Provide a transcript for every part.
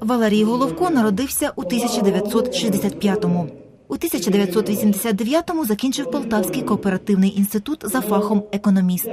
Валерій Головко народився у 1965-му. У 1989-му закінчив Полтавський кооперативний інститут за фахом економіст.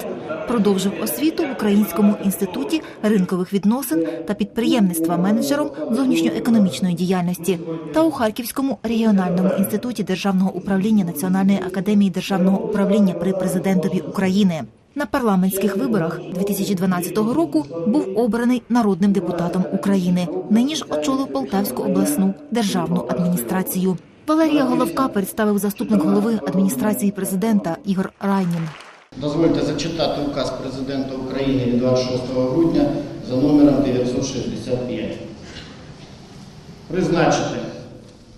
Продовжив освіту в Українському інституті ринкових відносин та підприємництва менеджером зовнішньоекономічної діяльності та у Харківському регіональному інституті державного управління Національної академії державного управління при президентові України. На парламентських виборах 2012 року був обраний народним депутатом України. Нині ж очолив Полтавську обласну державну адміністрацію. Валерія Головка представив заступник голови адміністрації президента Ігор Райнін. Дозвольте зачитати указ президента України від 26 грудня за номером 965. Призначити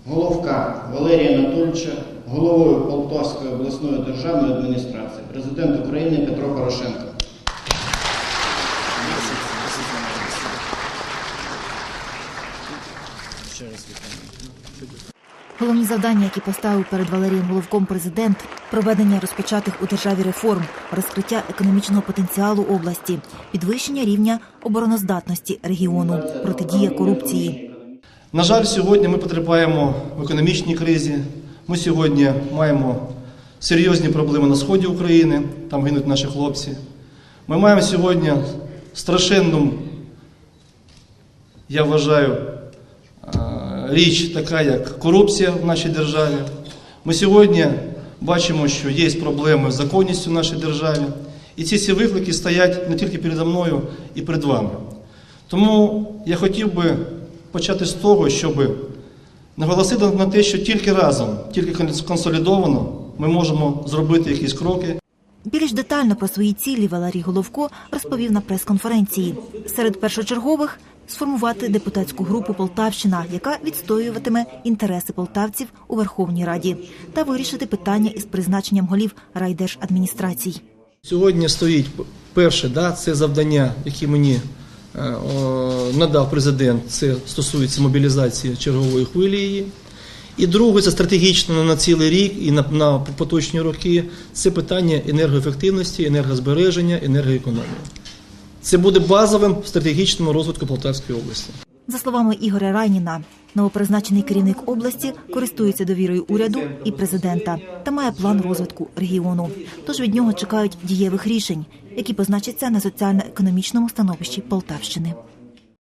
Головка Валерія Анатольовича головою Полтавської обласної державної адміністрації, президент України Петро Порошенко. Головні завдання, які поставив перед Валерієм Головком президент, проведення розпочатих у державі реформ, розкриття економічного потенціалу області, підвищення рівня обороноздатності регіону, протидія корупції. На жаль, сьогодні ми потерпаємо в економічній кризі. Ми сьогодні маємо серйозні проблеми на сході України, там гинуть наші хлопці. Ми маємо сьогодні страшенну, я вважаю, річ така, як корупція в нашій державі. Ми сьогодні бачимо, що є проблеми з законністю в нашій державі. І ці всі виклики стоять не тільки передо мною і перед вами. Тому я хотів би почати з того, щоб наголосити на те, що тільки разом, тільки консолідовано ми можемо зробити якісь кроки. Більш детально про свої цілі Валерій Головко розповів на прес-конференції. Серед першочергових сформувати депутатську групу Полтавщина, яка відстоюватиме інтереси полтавців у Верховній Раді, та вирішити питання із призначенням голів райдержадміністрацій. Сьогодні стоїть перше, да, це завдання, які мені надав президент. Це стосується мобілізації чергової хвилі. І друге, це стратегічно на цілий рік і на, на поточні роки. Це питання енергоефективності, енергозбереження, енергоекономії. Це буде базовим в стратегічному розвитку Полтавської області. За словами Ігоря Райніна, новопризначений керівник області користується довірою уряду і президента та має план розвитку регіону. Тож від нього чекають дієвих рішень, які позначаться на соціально-економічному становищі Полтавщини.